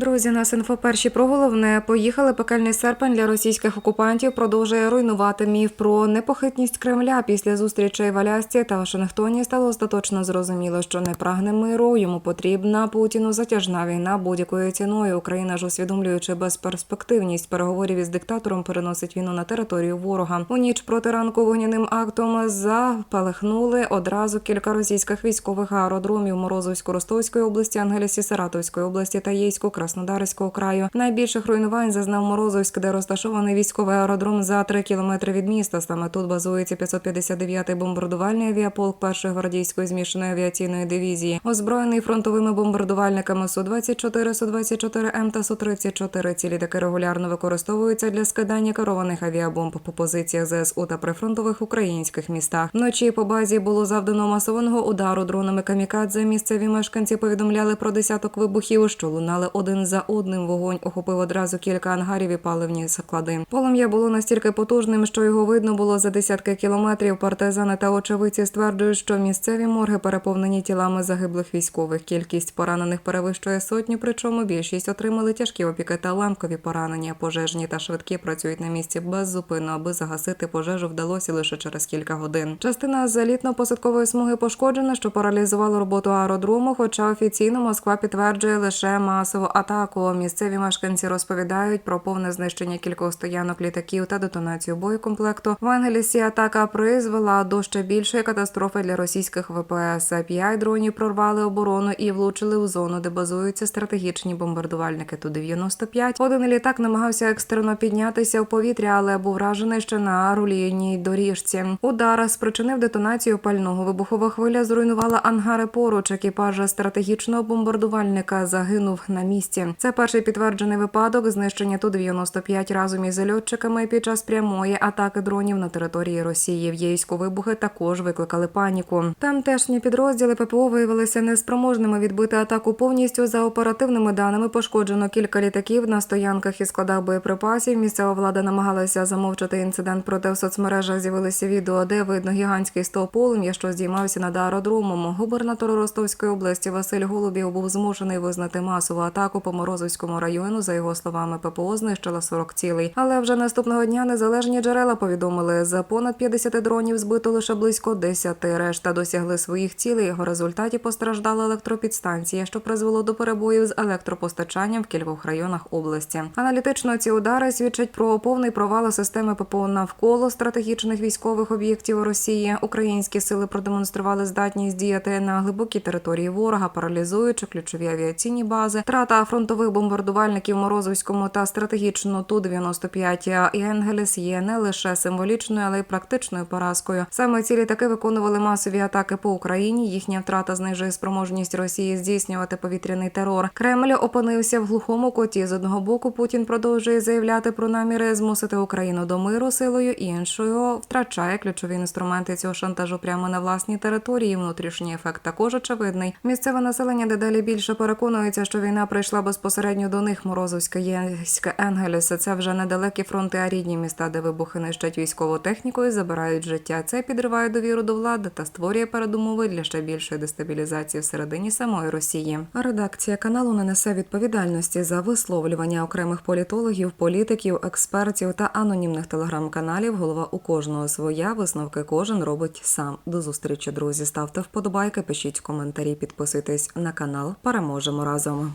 Друзі, нас інфо перші про головне. Поїхали пекельний серпень для російських окупантів продовжує руйнувати міф про непохитність Кремля. Після зустрічей в Алясці та Вашингтоні стало остаточно зрозуміло, що не прагне миру. Йому потрібна Путіну затяжна війна будь-якою ціною. Україна ж усвідомлюючи безперспективність переговорів із диктатором, переносить війну на територію ворога. У ніч проти ранку вогняним актом запалахнули одразу кілька російських військових аеродромів Морозовсько-Ростовської області, Ангелісі Саратовської області та Єйську Краснодарського краю. Найбільших руйнувань зазнав Морозовськ, де розташований військовий аеродром за 3 кілометри від міста. Саме тут базується 559-й бомбардувальний авіаполк першої гвардійської змішаної авіаційної дивізії, озброєний фронтовими бомбардувальниками Су-24, Су-24М та Су-34. Ці літаки регулярно використовуються для скидання керованих авіабомб по позиціях ЗСУ та прифронтових українських містах. Вночі по базі було завдано масованого удару дронами камікадзе. Місцеві мешканці повідомляли про десяток вибухів, що лунали один за одним. Вогонь охопив одразу кілька ангарів і паливні склади. Полум'я було настільки потужним, що його видно було за десятки кілометрів. Партизани та очевидці стверджують, що місцеві морги переповнені тілами загиблих військових. Кількість поранених перевищує сотню, причому більшість отримали тяжкі опіки та ламкові поранення. Пожежні та швидкі працюють на місці беззупинно, аби загасити пожежу вдалося лише через кілька годин. Частина залітно-посадкової смуги пошкоджена, що паралізувало роботу аеродрому. Хоча офіційно Москва підтверджує лише масову атаку. Місцеві мешканці розповідають про повне знищення кількох стоянок літаків та детонацію боєкомплекту. В Ангелісі атака призвела до ще більшої катастрофи для російських ВПС. П'ять дронів прорвали оборону і влучили у зону, де базуються стратегічні бомбардувальники. Ту 95 Один літак намагався екстрено піднятися в повітря, але був вражений ще на рулійній доріжці. Удар спричинив детонацію пального. Вибухова хвиля зруйнувала ангари поруч. Екіпаж стратегічного бомбардувальника загинув на місці. Це перший підтверджений випадок знищення ту 95 разом із льотчиками під час прямої атаки дронів на території Росії. В Єйську вибухи також викликали паніку. Тамтешні підрозділи ППО виявилися неспроможними відбити атаку повністю. За оперативними даними пошкоджено кілька літаків на стоянках і складах боєприпасів. Місцева влада намагалася замовчати інцидент, проте в соцмережах з'явилися відео, де видно гігантський стовп полум'я, що здіймався над аеродромом. Губернатор Ростовської області Василь Голубів був змушений визнати масову атаку по Морозовському району. За його словами, ППО знищила 40 цілей. Але вже наступного дня незалежні джерела повідомили, за понад 50 дронів збито лише близько 10. Решта досягли своїх цілей. Його результаті постраждала електропідстанція, що призвело до перебоїв з електропостачанням в кількох районах області. Аналітично ці удари свідчать про повний провал системи ППО навколо стратегічних військових об'єктів Росії. Українські сили продемонстрували здатність діяти на глибокій території ворога, паралізуючи ключові авіаційні бази. Трата фронтових бомбардувальників Морозовському та стратегічно ту 95 і Енгеліс є не лише символічною, але й практичною поразкою. Саме ці літаки виконували масові атаки по Україні. Їхня втрата знижує спроможність Росії здійснювати повітряний терор. Кремль опинився в глухому коті. З одного боку Путін продовжує заявляти про наміри змусити Україну до миру силою іншою. Втрачає ключові інструменти цього шантажу прямо на власній території. Внутрішній ефект також очевидний. Місцеве населення дедалі більше переконується, що війна прийшла безпосередньо до них. Морозовська Єнська Енгеліс. Це вже недалекі фронти, а рідні міста, де вибухи нищать військову техніку і забирають життя. Це підриває довіру до влади та створює передумови для ще більшої дестабілізації всередині самої Росії. Редакція каналу не несе відповідальності за висловлювання окремих політологів, політиків, експертів та анонімних телеграм-каналів. Голова у кожного своя висновки кожен робить сам. До зустрічі, друзі. Ставте вподобайки, пишіть коментарі, підписуйтесь на канал. Переможемо разом.